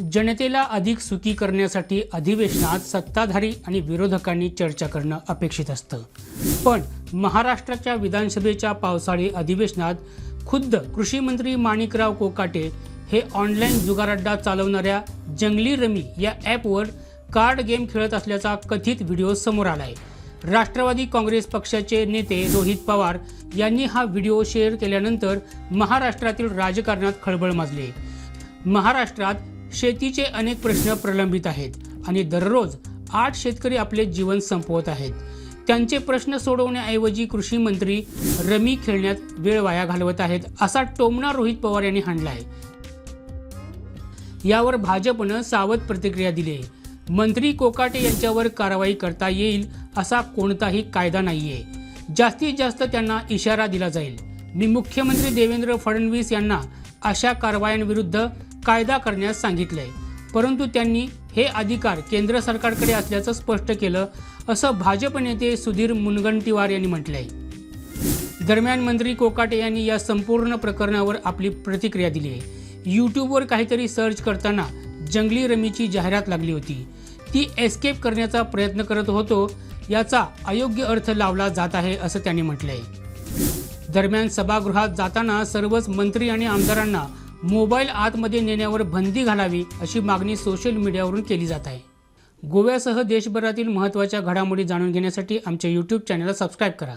जनतेला अधिक सुखी करण्यासाठी अधिवेशनात सत्ताधारी आणि विरोधकांनी चर्चा करणं अपेक्षित असतं. पण महाराष्ट्राच्या विधानसभेच्या पावसाळी अधिवेशनात खुद्द कृषी मंत्री माणिकराव कोकाटे हे ऑनलाईन जुगारड्डा चालवणाऱ्या जंगली रमी या ॲपवर कार्ड गेम खेळत असल्याचा कथित व्हिडिओ समोर आलाय. राष्ट्रवादी काँग्रेस पक्षाचे नेते रोहित पवार यांनी हा व्हिडिओ शेअर केल्यानंतर महाराष्ट्रातील राजकारणात खळबळ माजली. महाराष्ट्रात शेतीचे अनेक प्रश्न प्रलंबित आहेत आणि दररोज आठ शेतकरी आपले जीवन संपवत आहेत. त्यांचे प्रश्न सोडवण्याऐवजी कृषी मंत्री रमी खेळण्यात वेळ वाया घालवत आहेत असा टोमणा रोहित पवार यांनी हाणला आहे यावर भाजपनं सावध प्रतिक्रिया दिली. आहे मंत्री कोकाटे यांच्यावर कारवाई करता येईल असा कोणताही कायदा नाहीये. जास्तीत जास्त त्यांना इशारा दिला जाईल. मी मुख्यमंत्री देवेंद्र फडणवीस यांना अशा कारवायांविरुद्ध कायदा करण्यास सांगितलंय. परंतु त्यांनी हे अधिकार केंद्र सरकारकडे असल्याचं स्पष्ट केलं असं भाजप नेते सुधीर मुनगंटीवार यांनी म्हटलं आहे दरम्यान मंत्री कोकाटे यांनी या संपूर्ण प्रकरणावर आपली प्रतिक्रिया दिली आहे यूट्यूबवर काहीतरी सर्च करताना जंगली रमीची जाहिरात लागली होती. ती एस्केप करण्याचा प्रयत्न करत होतो याचा अयोग्य अर्थ लावला जात आहे असं त्यांनी म्हटलंय. दरम्यान सभागृहात जाताना सर्वच मंत्री आणि आमदारांना मोबाईल आतमध्ये नेण्यावर बंदी घालावी अशी मागणी सोशल मीडियावरून केली जात आहे. गोव्यासह देशभरातील महत्त्वाच्या घडामोडी जाणून घेण्यासाठी आमच्या यूट्यूब चॅनलला सबस्क्राईब करा.